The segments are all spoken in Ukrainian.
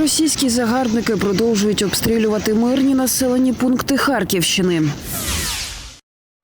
Російські загарбники продовжують обстрілювати мирні населені пункти Харківщини.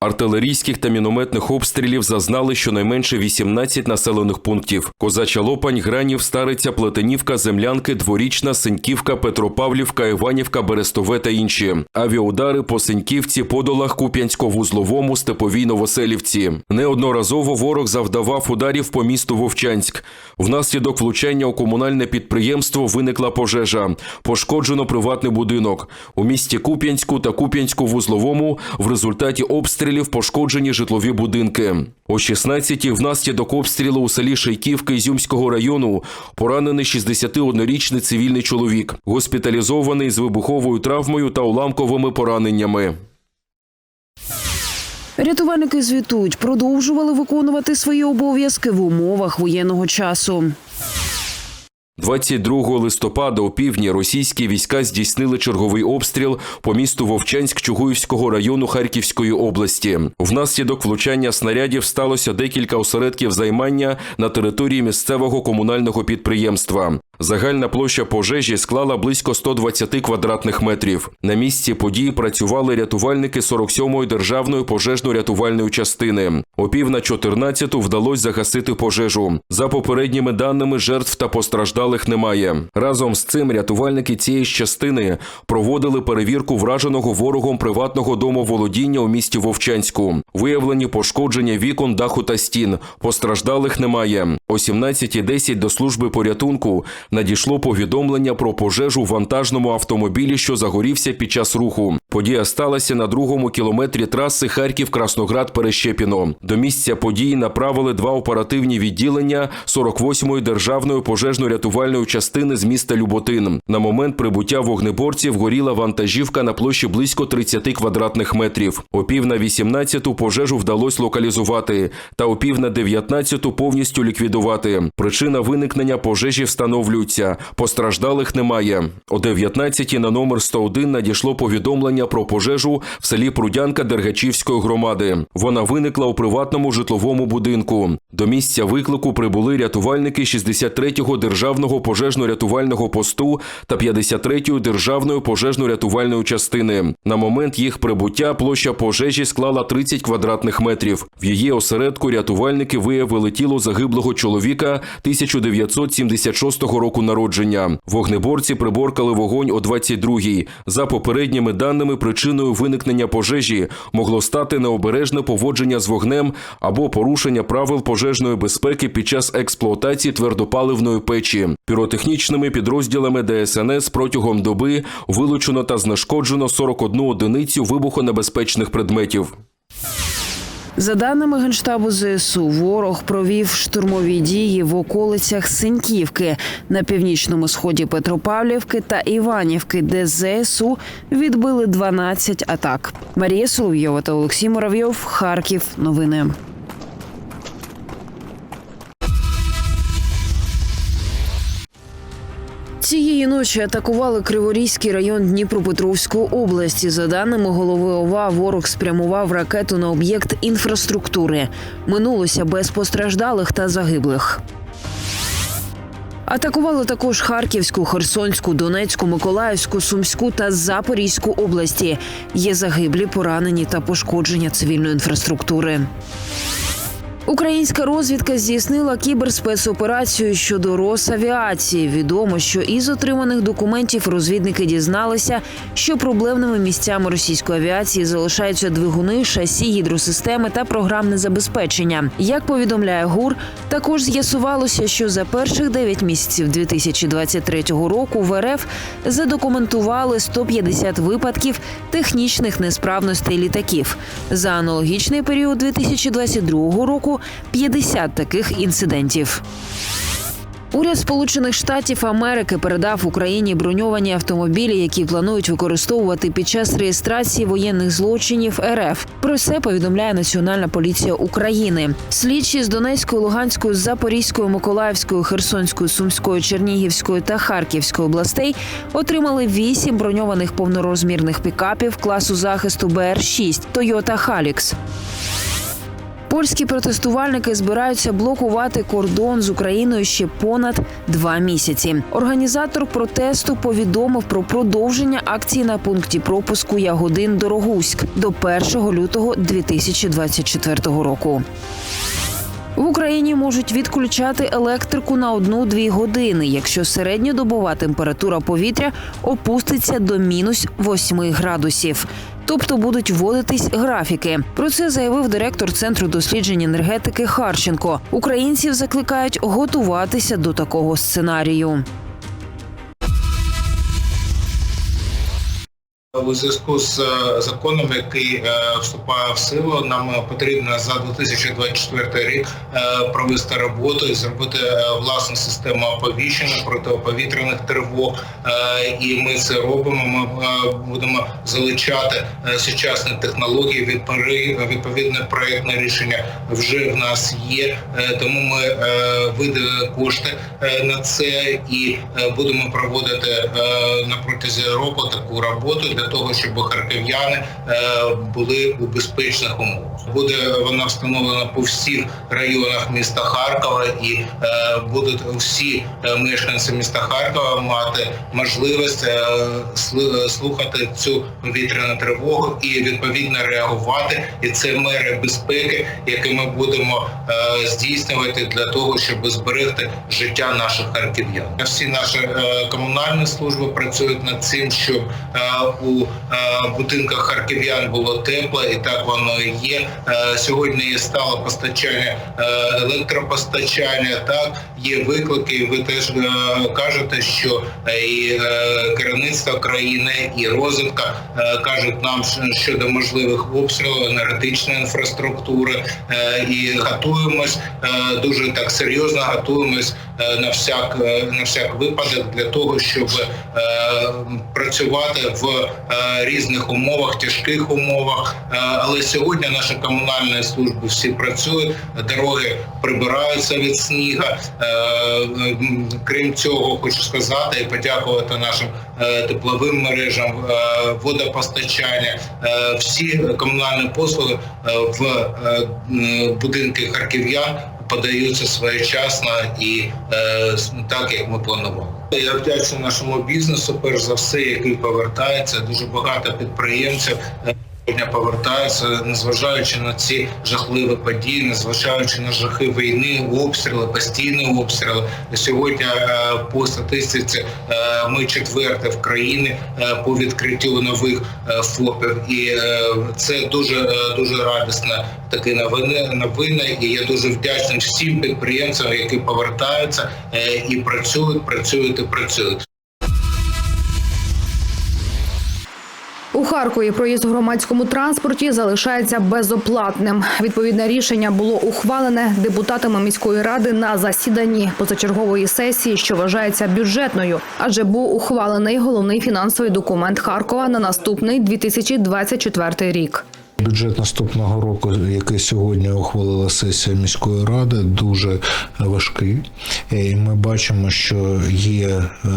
Артилерійських та мінометних обстрілів зазнали щонайменше 18 населених пунктів: Козача Лопань, Гранів, Стариця, Плетенівка, Землянки, Дворічна, Синьківка, Петропавлівка, Іванівка, Берестове та інші. Авіаудари по Синьківці, Подолах, Куп'янсько-Вузловому, Степовій, Новоселівці. Неодноразово ворог завдавав ударів по місту Вовчанськ. Внаслідок влучання у комунальне підприємство виникла пожежа. Пошкоджено приватний будинок. У місті Куп'янську та Куп'янську-Вузловому в результаті обстрілів пошкоджені житлові будинки. О 16-ті внаслідок обстрілу у селі Шейківка Ізюмського району поранений 61-річний цивільний чоловік, госпіталізований з вибуховою травмою та уламковими пораненнями. Рятувальники звітують, продовжували виконувати свої обов'язки в умовах воєнного часу. 22 листопада у півдні російські війська здійснили черговий обстріл по місту Вовчанськ Чугуївського району Харківської області. Внаслідок влучання снарядів сталося декілька осередків займання на території місцевого комунального підприємства. Загальна площа пожежі склала близько 120 квадратних метрів. На місці події працювали рятувальники 47-ї державної пожежно-рятувальної частини. О пів на 14-ту вдалося загасити пожежу. За попередніми даними, жертв та постраждалих немає. Разом з цим рятувальники цієї частини проводили перевірку враженого ворогом приватного домоволодіння у місті Вовчанську. Виявлені пошкодження вікон, даху та стін. Постраждалих немає. О 17.10 до служби порятунку надійшло повідомлення про пожежу в вантажному автомобілі, що загорівся під час руху. Подія сталася на другому кілометрі траси Харків-Красноград Перещепіно. До місця події направили два оперативні відділення 48-ї державної пожежно-рятувальної частини з міста Люботин. На момент прибуття вогнеборців горіла вантажівка на площі близько 30 квадратних метрів. О пів на 18-ту пожежу вдалося локалізувати, та о пів на 19-ту повністю ліквідувати. Причина виникнення пожежі встановлюється. Постраждалих немає. О 19-ті на номер 101 надійшло повідомлення про пожежу в селі Прудянка Дергачівської громади. Вона виникла у приватному житловому будинку. До місця виклику прибули рятувальники 63-го державного пожежно-рятувального посту та 53-ї державної пожежно-рятувальної частини. На момент їх прибуття площа пожежі склала 30 квадратних метрів. В її осередку рятувальники виявили тіло загиблого чоловіка 1976 року народження. Вогнеборці приборкали вогонь о 22-й. За попередніми даними, причиною виникнення пожежі могло стати необережне поводження з вогнем або порушення правил пожежної безпеки під час експлуатації твердопаливної печі. Піротехнічними підрозділами ДСНС протягом доби вилучено та знешкоджено 41 одиницю вибухонебезпечних предметів. За даними Генштабу ЗСУ, ворог провів штурмові дії в околицях Синьківки на північному сході Петропавлівки та Іванівки, де ЗСУ відбили 12 атак. Марія Соловйова та Олексій Муравйов. Харків. Новини. Цієї ночі атакували Криворізький район Дніпропетровської області. За даними голови ОВА, ворог спрямував ракету на об'єкт інфраструктури. Минулося без постраждалих та загиблих. Атакували також Харківську, Херсонську, Донецьку, Миколаївську, Сумську та Запорізьку області. Є загиблі, поранені та пошкодження цивільної інфраструктури. Українська розвідка здійснила кіберспецоперацію щодо Росавіації. Відомо, що із отриманих документів розвідники дізналися, що проблемними місцями російської авіації залишаються двигуни, шасі, гідросистеми та програмне забезпечення. Як повідомляє ГУР, також з'ясувалося, що за перших 9 місяців 2023 року в РФ задокументували 150 випадків технічних несправностей літаків. За аналогічний період 2022 року 50 таких інцидентів. Уряд Сполучених Штатів Америки передав Україні броньовані автомобілі, які планують використовувати під час реєстрації воєнних злочинів РФ. Про це повідомляє Національна поліція України. Слідчі з Донецької, Луганської, Запорізької, Миколаївської, Херсонської, Сумської, Чернігівської та Харківської областей отримали вісім броньованих повнорозмірних пікапів класу захисту БР 6 Toyota Халікс. Польські протестувальники збираються блокувати кордон з Україною ще понад два місяці. Організатор протесту повідомив про продовження акції на пункті пропуску Ягодин Дорогуськ до 1 лютого 2024 року. В Україні можуть відключати електрику на 1-2 години, якщо середньодобова температура повітря опуститься до мінус 8 градусів. Тобто будуть вводитись графіки. Про це заявив директор центру досліджень енергетики Харченко. Українців закликають готуватися до такого сценарію. У зв'язку з е, законом, який е, вступає в силу, нам потрібно за 2024 рік е, провести роботу і зробити власну систему оповіщення протиповітряних тривог. І ми це робимо. Ми будемо залучати сучасні технології. Відповідне проєктне рішення вже в нас є. Тому ми виділили кошти на це і будемо проводити на протязі року таку роботу того, щоб харків'яни е, були у безпечних умовах. Буде вона встановлена по всіх районах міста Харкова, і е, будуть всі е, мешканці міста Харкова мати можливість е, слухати цю повітряну тривогу і відповідно реагувати. І це мери безпеки, які ми будемо е, здійснювати для того, щоб зберегти життя наших харків'ян. Всі наші е, комунальні служби працюють над цим, щоб е, у е, будинках харків'ян було тепло, і так воно і є. Е, Сьогодні є стале постачання е, електропостачання. Так є виклики. Ви теж кажете, що і керівництво країни, і розвитка кажуть нам щодо можливих обстрілів енергетичної інфраструктури, і готуємось дуже так серйозно готуємось на всяк на всяк випадок для того, щоб працювати в е, різних умовах, тяжких умовах. Е, Але сьогодні наші комунальні служби всі працюють, дороги прибираються від сніга. Е, Крім цього, хочу сказати і подякувати нашим тепловим мережам, водопостачання, всі комунальні послуги в будинки харків'ян подаються своєчасно і так, як ми планували. Я вдячний нашому бізнесу, перш за все, який повертається. Дуже багато підприємців. Сьогодні повертаються, незважаючи на ці жахливі події, незважаючи на жахи війни, обстріли, постійні обстріли. Сьогодні е, по статистиці е, ми четверте в країні е, по відкриттю нових ФОПів, і це дуже дуже радісна такі новини. Новини, і я дуже вдячний всім підприємцям, які повертаються і працюють, працюють і працюють. У Харкові проїзд у громадському транспорті залишається безоплатним. Відповідне рішення було ухвалене депутатами міської ради на засіданні позачергової сесії, що вважається бюджетною, адже був ухвалений головний фінансовий документ Харкова на наступний 2024 рік. Бюджет наступного року, який сьогодні ухвалила сесія міської ради, дуже важкий. І ми бачимо, що є е,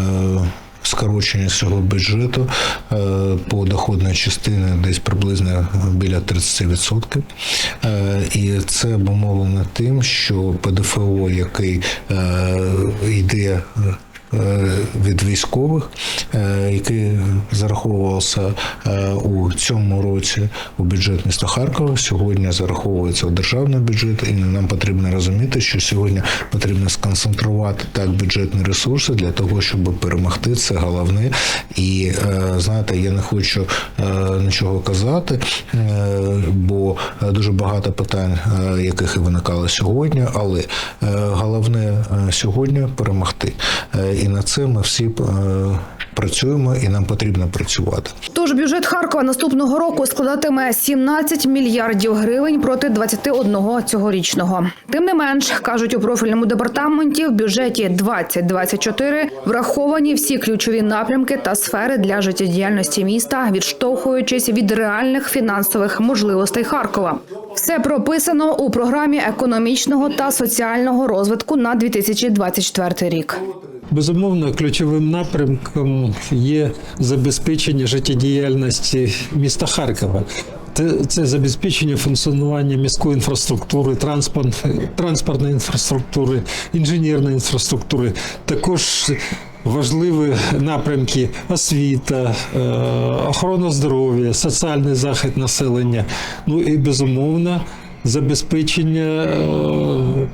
скорочення цього бюджету е, по доходній частині десь приблизно біля 30%. Е, І це обумовлено тим, що ПДФО, який е, йде від військових, е, який зараховувався е, у цьому році у бюджет міста Харкова, сьогодні зараховується у державний бюджет, і нам потрібно розуміти, що сьогодні потрібно сконцентрувати так бюджетні ресурси для того, щоб перемогти це головне. І е, знаєте, я не хочу е, нічого казати, е, бо дуже багато питань, е, яких і виникало сьогодні, але е, головне е, сьогодні перемогти. І на це ми всі е, працюємо, і нам потрібно працювати. Тож бюджет Харкова наступного року складатиме 17 мільярдів гривень проти 21 цьогорічного. Тим не менш, кажуть у профільному департаменті, в бюджеті 2024 враховані всі ключові напрямки та сфери для життєдіяльності міста, відштовхуючись від реальних фінансових можливостей Харкова. Все прописано у програмі економічного та соціального розвитку на 2024 рік. Безумовно, ключовим напрямком є забезпечення життєдіяльності міста Харкова. Це забезпечення функціонування міської інфраструктури, транспорт, транспортної інфраструктури, інженерної інфраструктури. Також важливі напрямки освіта, е, охорона здоров'я, соціальний захист населення. Ну і безумовно забезпечення е,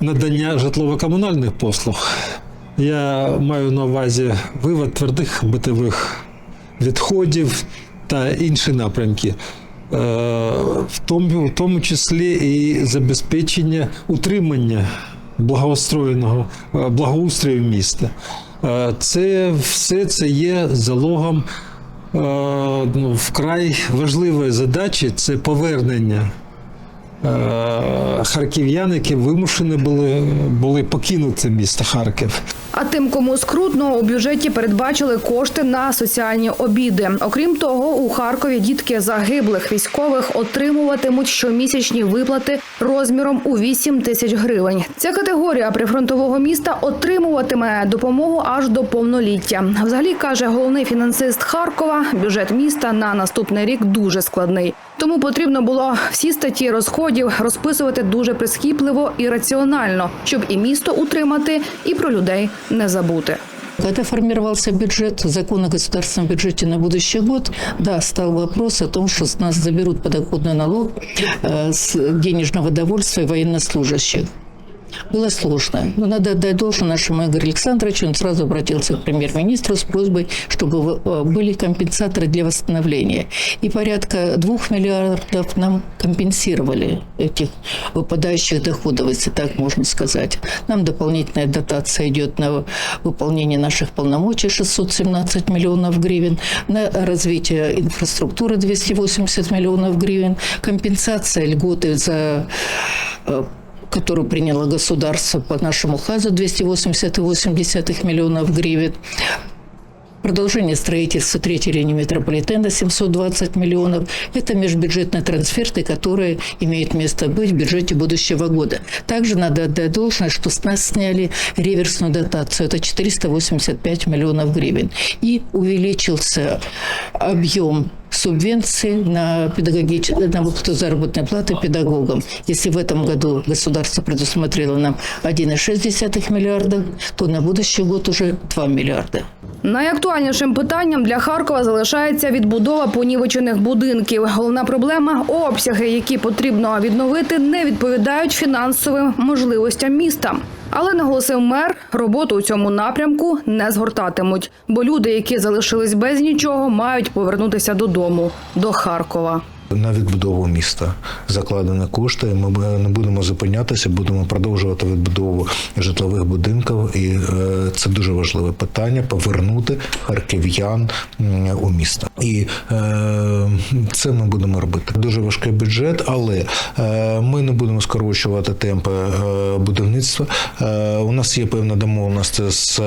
надання житлово-комунальних послуг. Я маю на увазі вивод твердих битових відходів та інші напрямки, Е, в тому, в тому числі і забезпечення утримання благоустроєного е, благоустрою міста. Е, Це все це є залогом ну, вкрай важливої задачі це повернення харків'ян, які вимушені були, були покинути місто Харків. А тим, кому скрутно, у бюджеті передбачили кошти на соціальні обіди. Окрім того, у Харкові дітки загиблих військових отримуватимуть щомісячні виплати розміром у 8 тисяч гривень. Ця категорія прифронтового міста отримуватиме допомогу аж до повноліття. Взагалі каже головний фінансист Харкова, бюджет міста на наступний рік дуже складний. Тому потрібно було всі статті розходів розписувати дуже прискіпливо і раціонально, щоб і місто утримати, і про людей не забути. Когда формировался бюджет, закон о государственном бюджете на будущий год, да, стал вопрос о том, что с нас заберут подоходный налог э, с денежного довольствия военнослужащих. Было сложно. Но надо отдать должное нашему Игорю Александровичу. Он сразу обратился к премьер-министру с просьбой, чтобы э, были компенсаторы для восстановления. И порядка двух миллиардов нам компенсировали этих выпадающих доходов, если так можно сказать. Нам дополнительная дотация идет на выполнение наших полномочий 617 миллионов гривен, на развитие инфраструктуры 280 миллионов гривен, компенсация льготы за э, которую приняло государство по нашему ХАЗу 280,8 миллионов гривен. Продолжение строительства третьей линии метрополитена 720 миллионов. Это межбюджетные трансферты, которые имеют место быть в бюджете будущего года. Также надо отдать должное, что с нас сняли реверсную дотацию. Это 485 миллионов гривен. И увеличился объем субвенции на, педагогич... на выплату заработной платы педагогам. Если в этом году государство предусмотрело нам 1,6 миллиарда, то на будущий год уже 2 миллиарда. Найактуальнішим питанням для Харкова залишається відбудова понівечених будинків. Головна проблема обсяги, які потрібно відновити, не відповідають фінансовим можливостям міста. Але наголосив мер, роботу у цьому напрямку не згортатимуть, бо люди, які залишились без нічого, мають повернутися додому до Харкова. На відбудову міста закладені кошти. Ми не будемо зупинятися, будемо продовжувати відбудову житлових будинків, і е, це дуже важливе питання повернути харків'ян у місто. І е, це ми будемо робити. Дуже важкий бюджет, але е, ми не будемо скорочувати темпи будівництва. У нас є певна домовленість з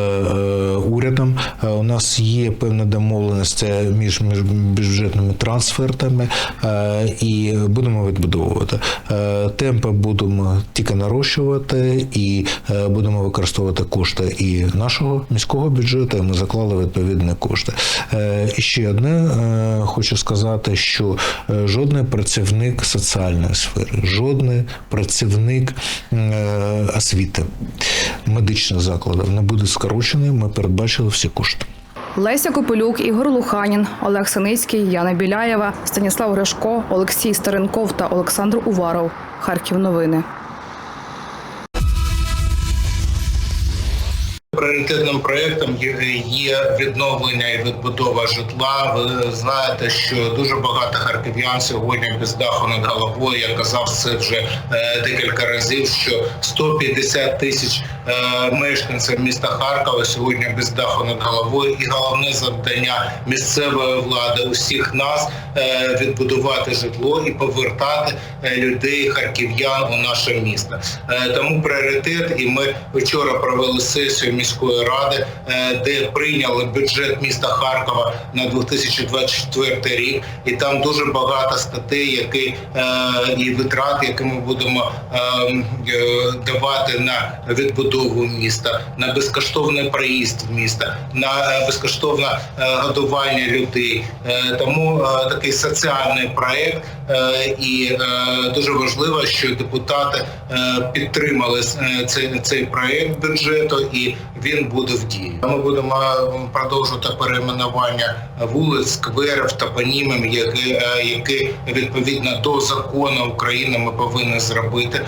урядом. У нас є певна домовленість між між бюджетними трансфертами. Е, і будемо відбудовувати. Е, Темпи будемо тільки нарощувати і е, будемо використовувати кошти і нашого міського бюджету. Ми заклали відповідні кошти. І ще одне хочу сказати, що жодний працівник соціальної сфери, жодний працівник освіти, медичних закладів не буде скорочений. Ми передбачили всі кошти. Леся Копилюк, Ігор Луханін, Олег Синицький, Яна Біляєва, Станіслав Гришко, Олексій Старенков та Олександр Уваров. Харків новини. Пріоритетним проєктом є, відновлення і відбудова житла. Ви знаєте, що дуже багато харків'ян сьогодні без даху над головою. Я казав це вже е, декілька разів. Що 150 тисяч мешканців міста Харкова сьогодні без даху над головою. І головне завдання місцевої влади усіх нас е, відбудувати житло і повертати е, людей, харків'ян у наше місто. Е, тому пріоритет, і ми вчора провели сесію міської ради, е, де прийняли бюджет міста Харкова на 2024 рік, і там дуже багато статей, які е, і витрат, які ми будемо е, е, давати на відбудову відбудову міста, на безкоштовний проїзд в міста, на е, безкоштовне е, годування людей. Е, Тому такий соціальний проект, і дуже важливо, що депутати підтримали цей, цей проект бюджету, і він буде в дії. Ми будемо продовжувати перейменування вулиць, скверів, топонімів, які, е, які відповідно до закону України ми повинні зробити.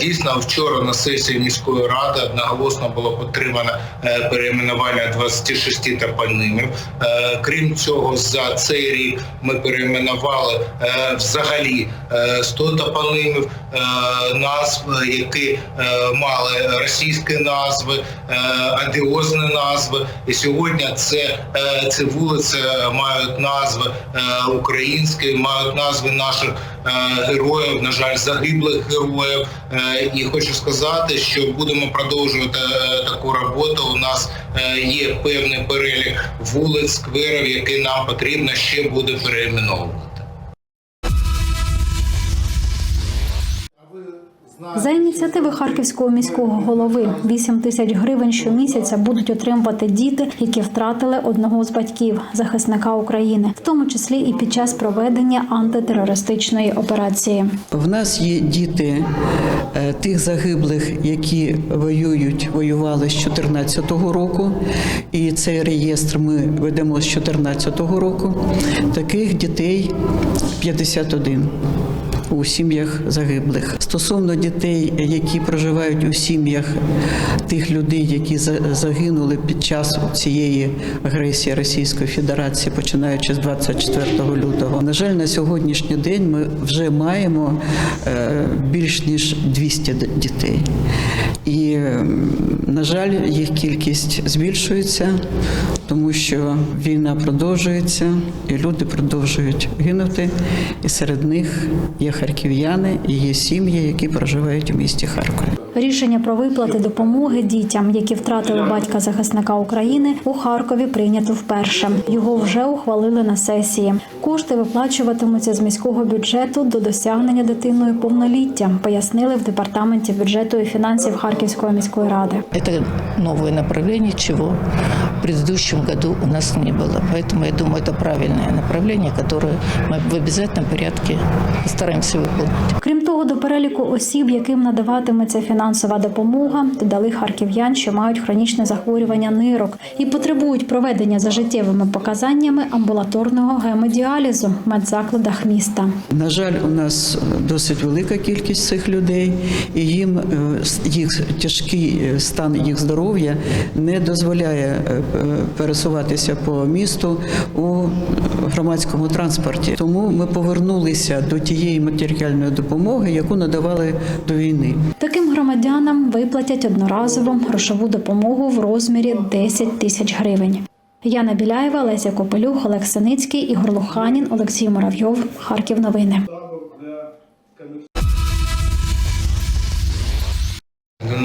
Дійсно, вчора на сесії міської ради одноголосно було підтримано е, перейменування 26 топонімів. Е, Крім цього, за цей рік ми перейменували е, взагалі е, 100 топонімів, е, назв, які мали російські назви, адіозні назви. І сьогодні це, ці вулиці мають назви українські, мають назви наших героїв, на жаль, загиблих героїв. Е, І хочу сказати, що будемо продовжувати е, таку роботу. У нас е, є певний перелік вулиць, скверів, які нам потрібно ще буде перейменовувати. За ініціативи харківського міського голови 8 тисяч гривень щомісяця будуть отримувати діти, які втратили одного з батьків захисника України, в тому числі і під час проведення антитерористичної операції. В нас є діти е, тих загиблих, які воюють, воювали з 2014 року, і цей реєстр ми ведемо з 2014 року. Таких дітей 51 у сім'ях загиблих. Стосовно дітей, які проживають у сім'ях тих людей, які за- загинули під час цієї агресії Російської Федерації, починаючи з 24 лютого. На жаль, на сьогоднішній день ми вже маємо е, більш ніж 200 дітей. І, на жаль, їх кількість збільшується, тому що війна продовжується, і люди продовжують гинути. І серед них є харків'яни і є сім'ї, які проживають у місті Харкові. Рішення про виплати допомоги дітям, які втратили батька захисника України, у Харкові прийнято вперше. Його вже ухвалили на сесії. Кошти виплачуватимуться з міського бюджету до досягнення дитиною повноліття, пояснили в департаменті бюджету і фінансів Харківської міської ради. Это новое направление, чего в предыдущем году у нас не было. Поэтому я думаю, это правильное направление, которое мы в обязательном порядке постараемся выполнить. Того, до переліку осіб, яким надаватиметься фінансова допомога, додали харків'ян, що мають хронічне захворювання нирок і потребують проведення за життєвими показаннями амбулаторного гемодіалізу в медзакладах міста. На жаль, у нас досить велика кількість цих людей, і їм е, їх тяжкий е, стан їх здоров'я не дозволяє е, е, пересуватися по місту у громадському транспорті. Тому ми повернулися до тієї матеріальної допомоги, яку надавали до війни. Таким громадянам виплатять одноразову грошову допомогу в розмірі 10 тисяч гривень. Яна Біляєва, Леся Копелюх, Олег Синицький, Ігор Луханін, Олексій Муравйов. Харків новини.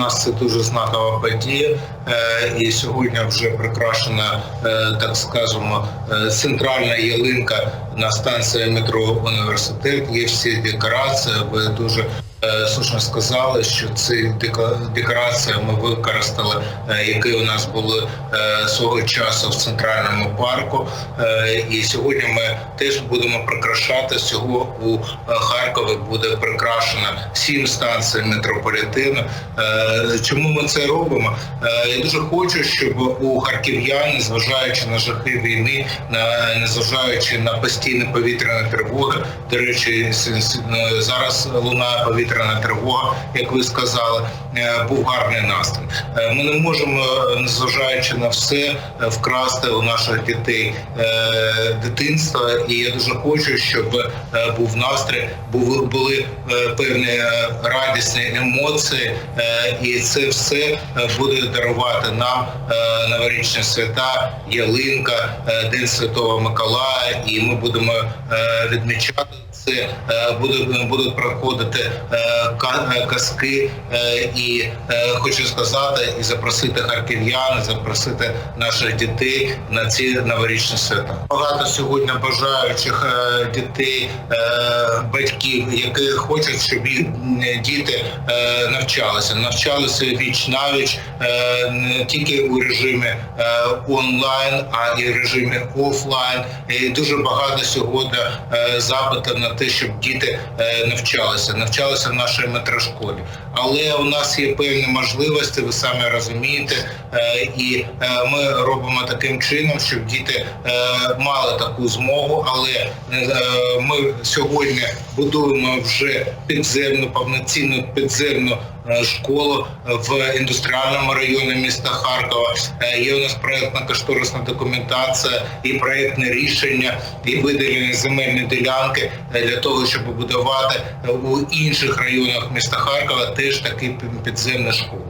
Нас це дуже знакова подія, е, і сьогодні вже прикрашена, е, так скажемо, е, центральна ялинка на станції метро Університет. Є всі декорації. Ви дуже слушно сказали, що ці декорації ми використали, е, які у нас були е, свого часу в центральному парку. Е, І сьогодні ми теж будемо прикрашати всього у е, Харкові. Буде прикрашено сім станцій метрополітену. Е, Чому ми це робимо? Е, Я дуже хочу, щоб у харків'ян, незважаючи на жахи війни, незважаючи на постійні повітряні тривоги, до речі, е, зараз лунає повітряна тривога, як ви сказали, е, був гарний настрій. Е, Ми не можемо, е, незважаючи на все, вкрасти у наших дітей дитинство. І я дуже хочу, щоб був настрій, були, були певні радісні емоції, і це все буде дарувати нам новорічні свята, ялинка, День Святого Миколая, і ми будемо відмічати це е, будуть проходити е, е, казки. І хочу сказати і запросити харків'ян, запросити наших дітей на ці новорічні свята. Багато сьогодні бажаючих дітей, батьків, які хочуть, щоб їх діти навчалися, навчалися віч навіч не тільки у режимі онлайн, а і в режимі офлайн. І дуже багато сьогодні запитів на те, щоб діти е, навчалися, навчалися в нашій метрошколі. Але у нас є певні можливості, ви самі розумієте, е, і е, ми робимо таким чином, щоб діти мали таку змогу. Але ми сьогодні будуємо вже підземну, повноцінну підземну школу в індустріальному районі міста Харкова. Є у нас проєктна кошторисна документація і проєктне рішення, і виділені земельні ділянки для того, щоб будувати у інших районах міста Харкова теж такі пі- підземні школи.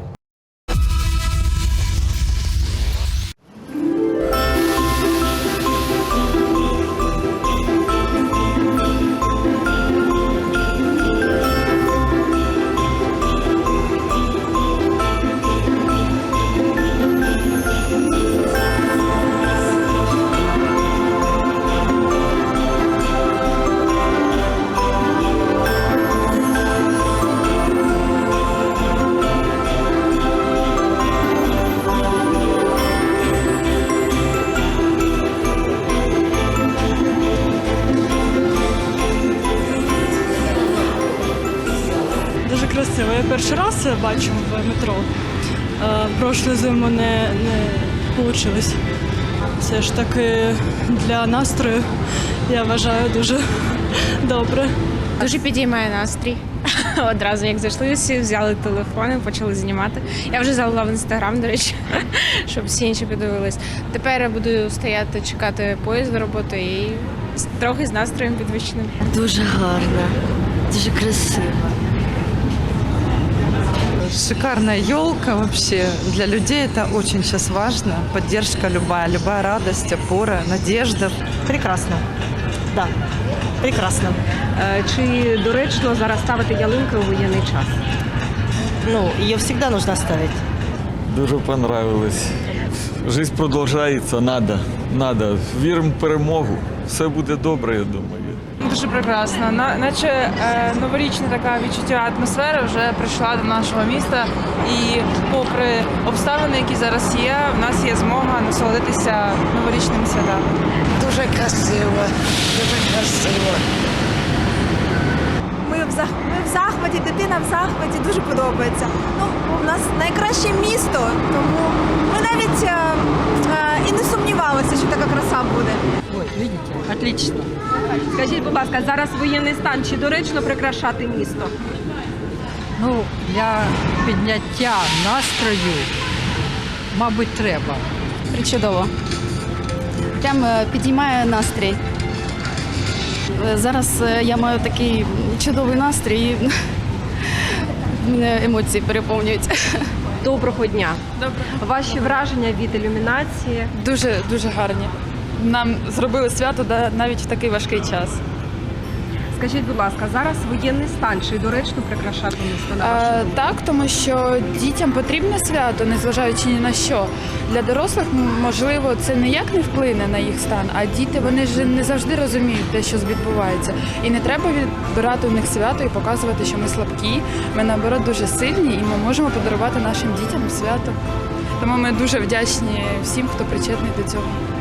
Раз це бачу в метро. Е, Прошлу зиму не, не вийшло. Все ж таки для настрою я вважаю дуже добре. Дуже підіймає настрій. Одразу як зайшли, всі взяли телефони, почали знімати. Я вже залила в інстаграм, до речі, щоб всі інші подивились. Тепер я буду стояти, чекати поїзд до роботи і трохи з настроєм підвищеним. Дуже гарно, дуже красиво. Шикарная елка вообще. Для людей это очень сейчас важно. Поддержка любая, любая радость, опора, надежда. Прекрасно. Да. Прекрасно. Чи доречно зараз ставити ялинки у воєнний час? Ну, ее всегда нужно ставить. Дуже понравилось. Жизнь продовжується, надо. Надо. Віримо в перемогу. Все буде добре, я думаю. Дуже прекрасно. На- наче е, новорічна така відчуття атмосфера вже прийшла до нашого міста. І попри обставини, які зараз є, в нас є змога насолодитися новорічними святами. Дуже красиво. Дуже красиво. Ми в, ми в захваті, дитина в захваті, дуже подобається. Ну, у нас найкраще місто, тому ми навіть е, і не сумнівалися, що така краса буде. Ой, видите, отлично. Скажіть, будь ласка, зараз воєнний стан чи доречно прикрашати місто? Ну, для підняття настрою, мабуть, треба. Причудово. Прям е, підіймає настрій. Е, Зараз е, я маю такий чудовий настрій. і Мене емоції переповнюють. Доброго дня. Доброго. Ваші враження від ілюмінації? Дуже дуже гарні. Нам зробили свято навіть в такий важкий час. Скажіть, будь ласка, зараз воєнний стан чи доречно прикрашати місто на вашу думку? так, тому що дітям потрібне свято, незважаючи ні на що. Для дорослих, можливо, це ніяк не вплине на їх стан, а діти вони ж не завжди розуміють те, що відбувається. І не треба відбирати у них свято і показувати, що ми слабкі. Ми наоборот дуже сильні, і ми можемо подарувати нашим дітям свято. Тому ми дуже вдячні всім, хто причетний до цього.